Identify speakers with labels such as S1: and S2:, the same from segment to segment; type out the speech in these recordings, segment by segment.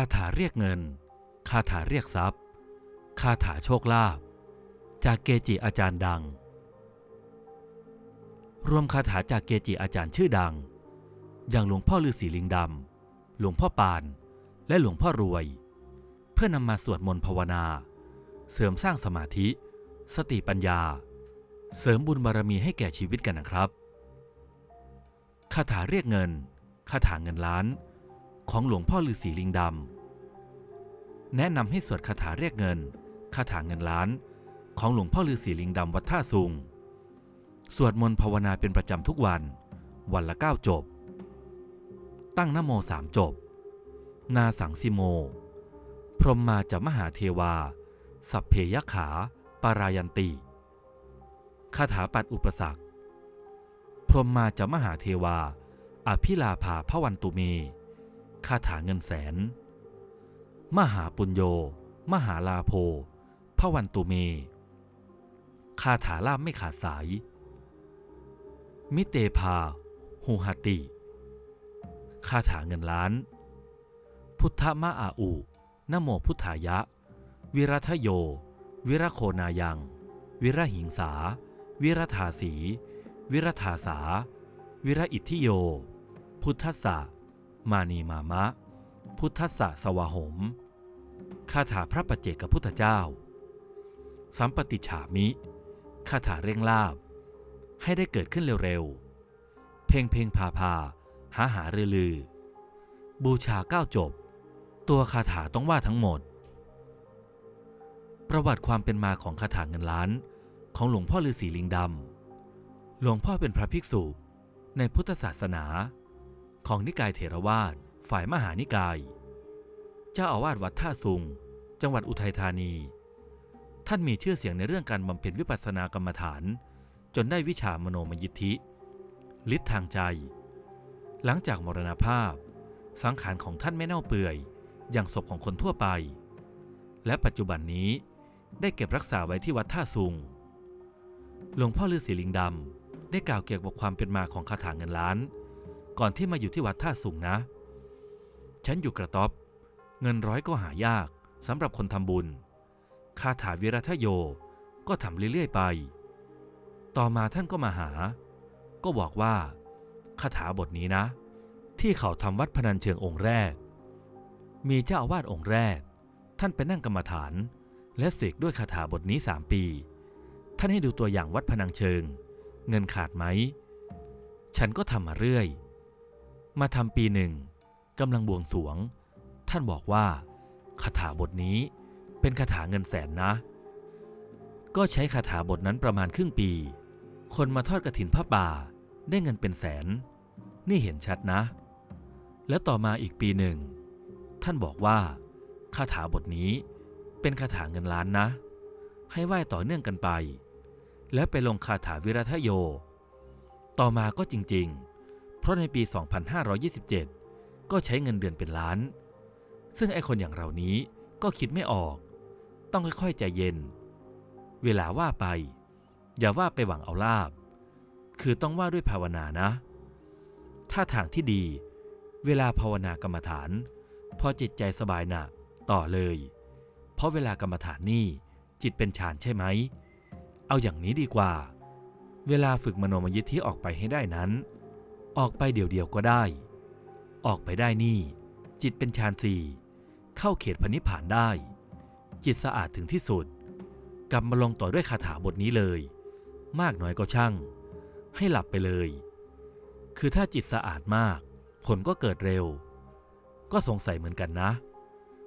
S1: าถาเรียกเงิน คาถาเรียกทรัพย์ คาถาโชคลาภ จากเกจิอาจารย์ดัง รวมคาถาจากเกจิอาจารย์ชื่อดัง อย่างหลวงพ่อฤาษีลิงดำ หลวงพ่อปาน และหลวงพ่อรวย เพื่อนำมาสวดมนต์ภาวนา เสริมสร้างสมาธิ สติปัญญา เสริมบุญบารมีให้แก่ชีวิตกันนะครับ คาถาเรียกเงิน คาถาเงินล้าน ของหลวงพ่อฤาษีลิงดำแนะนำให้สวดคาถาเรียกเงินคาถาเงินล้าน ของหลวงพ่อฤาษีลิงดำวัดท่าซุง สวดมนต์ภาวนาเป็นประจำทุกวัน วันละเก้าจบ ตั้งนโมสามจบ นาสังสิโม พรหมมาจะมหาเทวา สัพเพยขา ปารายันติคาถาปัดอุปสรรค พรหมมาจะมหาเทวา อภิลาภาพวันตุเม คาถาเงินแสน มหาปุญโย มหาลาโภพระวันตุเม คาถาลาบไม่ขาดสาย มิเตภาหูหติ คาถาเงินล้าน พุทธมะอาอุนโมพุทธายะ วิรัทโย วิรโคนายัง วิรหิงสา วิรธาสี วิรธาสา วิรอิทธิโย พุทธสสะ มานีมามะ พุทธสะสวาหม คาถาพระปัจเจกพุทธเจ้า สัมปติฉามิ คาถาเร่งลาบ ให้ได้เกิดขึ้นเร็วๆ เพลงเพลงพาพา หาหาเรือลือ บูชาเก้าจบ ตัวคาถาต้องว่าทั้งหมด ประวัติความเป็นมาของคาถาเงินล้านของหลวงพ่อฤาษีลิงดำหลวงพ่อเป็นพระภิกษุในพุทธศาสนา ของนิกายเถรวาทฝ่ายมหานิกาย เจ้าอาวาสวัดท่าซุง จังหวัดอุทัยธานี ท่านมีชื่อเสียงในเรื่องการบำเพ็ญวิปัสสนากรรมฐาน จนได้วิชามโนมยิทธิฤทธิ์ทางใจ หลังจากมรณภาพ สังขารของท่านไม่เน่าเปื่อย อย่างศพของคนทั่วไป และปัจจุบันนี้ได้เก็บรักษาไว้ที่วัดท่าซุง หลวงพ่อฤาษีลิงดำได้กล่าวเกี่ยวกับความเป็นมาของคาถาเงินล้าน ก่อนที่มาอยู่ที่วัดท่าซุงนะ ฉันอยู่กระต๊อบ เงินร้อยก็หายากสำหรับคนทำบุญ คาถาวิรัทโยก็ทำเรื่อยๆไป ต่อมาท่านก็มาหา ก็บอกว่าคาถาบทนี้นะ ที่เขาทำวัดพนัญเชิงองค์แรก มีเจ้าอาวาสองค์แรก ท่านไปนั่งกรรมฐาน และเสกด้วยคาถาบทนี้สามปี ท่านให้ดูตัวอย่างวัดพนังเชิง เงินขาดไหม ฉันก็ทำมาเรื่อย มาทำปีหนึ่งกำลังบวงสวง ท่านบอกว่าคาถาบทนี้เป็นคาถาเงินแสนนะ ก็ใช้คาถาบทนั้นประมาณครึ่งปี คนมาทอดกระถินพระป่าได้เงินเป็นแสน นี่เห็นชัดนะ แล้วต่อมาอีกปีหนึ่ง ท่านบอกว่าคาถาบทนี้เป็นคาถาเงินล้านนะ ให้ไหว้ต่อเนื่องกันไป แล้วไปลงคาถาวิรัทโย ต่อมาก็จริงๆ ราะในปี 2527 ก็ใช้เงินเดือนเป็นล้าน ซึ่งไอ้คนอย่างเรานี้ก็คิดไม่ออก ต้องค่อยๆใจเย็น เวลาว่าไป อย่าว่าไปหวังเอาลาบ คือต้องว่าด้วยภาวนานะ ถ้าทางที่ดี เวลาภาวนากรรมฐาน พอจิตใจสบายหนะต่อเลย เพราะเวลากรรมฐานนี่จิตเป็นฌานใช่ไหม เอาอย่างนี้ดีกว่า เวลาฝึกมโนมยิทธิออกไปให้ได้นั้น ออกไปเดี่ยวๆก็ได้ ออกไปได้นี่ จิตเป็นฌานสี่เข้าเขตพนิพพานได้ จิตสะอาดถึงที่สุดกลับมาลงต่อด้วยคาถาบทนี้เลย มากน้อยก็ช่าง ให้หลับไปเลย คือถ้าจิตสะอาดมาก ผลก็เกิดเร็ว ก็สงสัยเหมือนกันนะ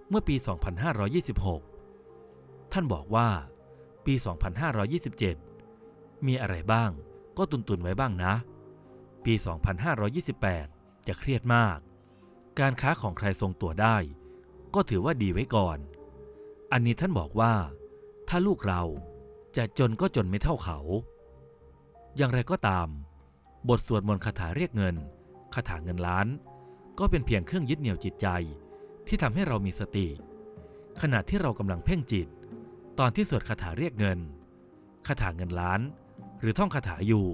S1: เมื่อปี 2526 ท่านบอกว่า ปี 2527 มีอะไรบ้างก็ตุนตุนไว้บ้างนะ ปี 2528 จะเครียดมาก การค้าของใครทรงตัวได้ ก็ถือว่าดีไว้ก่อน อันนี้ท่านบอกว่า ถ้าลูกเราจะจนก็จนไม่เท่าเขา อย่างไรก็ตาม บทสวดมนต์คาถาเรียกเงินคาถาเงินล้าน ก็เป็นเพียงเครื่องยึดเหนี่ยวจิตใจ ที่ทำให้เรามีสติ ขณะที่เรากำลังเพ่งจิต ตอนที่สวดคาถาเรียกเงินคาถาเงินล้าน หรือท่องคาถาอยู่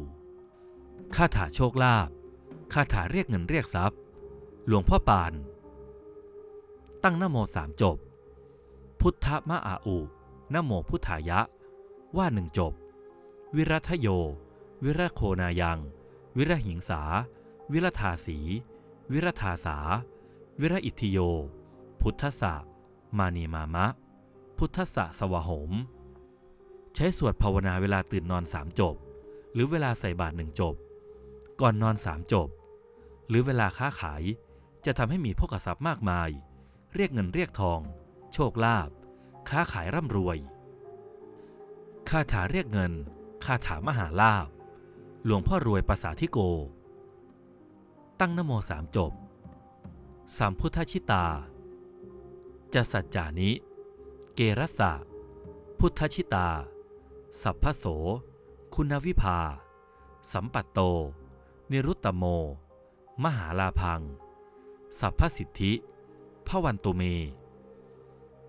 S1: คาถาโชคลาภคาถาเรียกเงินเรียกทรัพย์ หลวงพ่อปาน ตั้งนโมสามจบ พุทธมะอาอุนโมพุทธายะ ว่าหนึ่งจบ วิรัทโย วิรโคนายัง วิรหิงสา วิรธาสี วิรธาสา วิรอิทิโย พุทธสะมานีมามะ พุทธสะสวโหม ใช้สวดภาวนาเวลาตื่นนอนสามจบ หรือเวลาใส่บาตรหนึ่งจบ ก่อนนอนสามจบ หรือเวลาค้าขายจะทำให้มีพกทรัพย์มากมาย เรียกเงินเรียกทอง โชคลาภค้าขายร่ำรวยคาถาเรียกเงินคาถามหาลาภหลวงพ่อรวยภาษาทิโก ตั้งนโมสามจบ สามพุทธชิตา จะสัจจานิ เกรัสสะ พุทธชิตา สัพพโส คุณวิภา สัมปัตโต นิรุตตโม มหาลาพัง สัพพสิทธิพระวันตุเม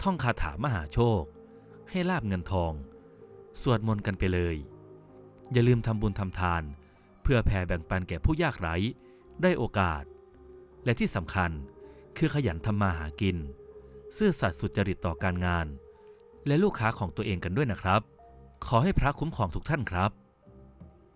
S1: ท่องคาถามหาโชค ให้ลาบเงินทอง สวดมนต์กันไปเลย อย่าลืมทำบุญทำทาน เพื่อแผ่แบ่งปันแก่ผู้ยากไร้ ได้โอกาส และที่สำคัญคือขยันทำมาหากิน ซื่อสัตย์สุจริตต่อการงาน และลูกค้าของตัวเองกันด้วยนะครับ ขอให้พระคุ้มครองทุกท่านครับ